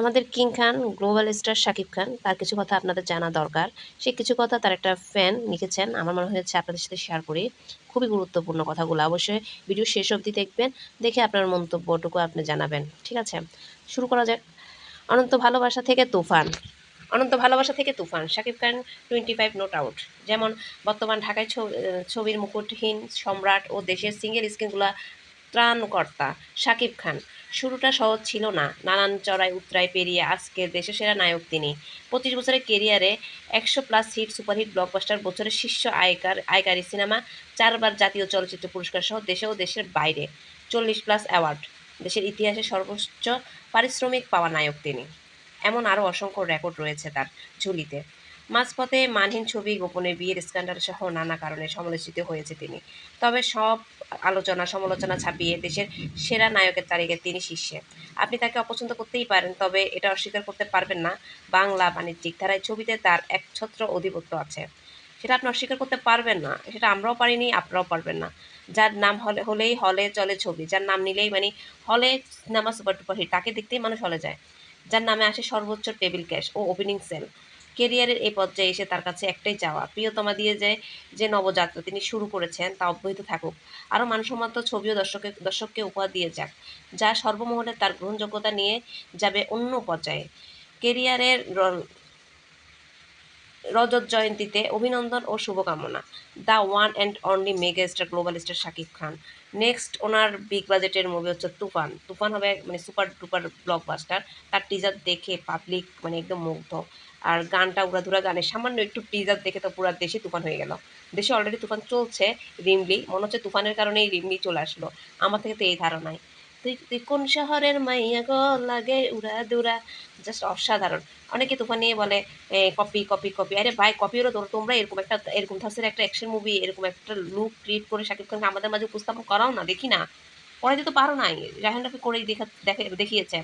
আমাদের king Khan, global star Shakib Khan, তার কিছু কথা আপনাদের জানা দরকার। সে কিছু কথা তার একটা ফ্যান লিখেছেন। আমার মনে হয়েছে আপনাদের সাথে শেয়ার করি। খুবই গুরুত্বপূর্ণ কথাগুলো। অবশ্যই ভিডিও শেষ অবধি দেখবেন, দেখে আপনার মন্তব্যটুকু আপনি জানাবেন। ঠিক আছে? শুরু করা যাক। অনন্ত ভালোবাসা থেকে তুফান। অনন্ত ভালোবাসা থেকে Toofan. Shakib Khan twenty five not out যেমন বর্তমান ঢাকায় ছবির মুকুটহীন সম্রাট ও দেশের সিঙ্গেল স্ক্রিনগুলা ত্রাণকর্তা শাকিব খান। শুরুটা সহজ ছিল না। নানান চড়াই উতরাই পেরিয়ে আজকের দেশের সেরা নায়ক তিনি। পঁচিশ বছরের কেরিয়ারে একশো প্লাস হিট সুপারহিট ব্লকবাস্টার, বছরের শীর্ষ আয়কার, আয়কারী সিনেমা, চারবার জাতীয় চলচ্চিত্র পুরস্কার সহ দেশে ও দেশের বাইরে। চল্লিশ প্লাস অ্যাওয়ার্ড। দেশের ইতিহাসে সর্বোচ্চ পারিশ্রমিক পাওয়া নায়ক তিনি। এমন আরও অসংখ্য রেকর্ড রয়েছে তার ঝুলিতে। মাঝপথে মানহীন ছবি, গোপনে বিয়ের স্ক্যান্ডাল সহ নানা কারণে সমালোচিত হয়েছে তিনি। তবে সব আলোচনা, সমালোচনা ছাপিয়ে দেশের সেরা নায়কের তালিকায় তিনি শীর্ষে। আপনি তাকে অপছন্দ করতেই পারেন, তবে এটা অস্বীকার করতে পারবেন না। বাংলা বাণিজ্যিক ধারায় ছবিতে তার একছত্র অধিপত্য আছে। সেটা আপনি অস্বীকার করতে পারবেন না। সেটা আমরাও পারিনি আপনারাও পারবেন না। যার নাম হলে, হলেই হলে চলে ছবি। যার নাম নিলেই মানে হলে সিনেমা সুপার টুপার হিট। তাকে দেখতেই মানুষ হলে যায়। যার নামে আসে সর্বোচ্চ টেবিল ক্যাশ ও ওপেনিং সেল। কেরিয়ারের এই পর্যায়ে এসে তার কাছে একটাই চাওয়া। প্রিয়তমা দিয়ে যে যে নবযাত্রা তিনি শুরু করেছেন তা অব্যাহত থাকুক। আরও মানসম্মত ছবিও দর্শকের দর্শককে উপহার দিয়ে যাক, যা সর্বমহলে তার গ্রহণযোগ্যতা নিয়ে যাবে অন্য পর্যায়ে। কেরিয়ারের রজত জয়ন্তীতে অভিনন্দন ও শুভকামনা। The one and only mega star global star Shakib Khan. Next owner big বাজেটের মুভি হচ্ছে তুফান। তুফান হবে মানে সুপার ডুপার ব্লকবাস্টার তার টিজার দেখে পাবলিক মানে একদম মুগ্ধ। আর গানটা উড়াধুরা গানে, সামান্য একটু টিজার দেখে তো পুরো দেশে তুফান হয়ে গেল। দেশে অলরেডি তুফান চলছে রিমলি। মনে হচ্ছে তুফানের কারণেই রিমলি চলে আসলো। আমার থেকে তো এই ধারণায় তুই কোন শহরের মাইয়া গো লাগে উড়া দুরা জাস্ট অসাধারণ। অনেকে তুফান নিয়ে বলে কপি কপি কপি আরে ভাই কপি হলো তোর- তোমরা এরকম একটা এরকম ধাসের একটা অ্যাকশন মুভি এরকম একটা লুক ক্রিয়েট করে শাকিব খানকে আমাদের মাঝে উপস্থাপন করাও না, দেখি না। করাইতে তো পারো নাই রায়হান রাফি করেই দেখে দেখিয়েছেন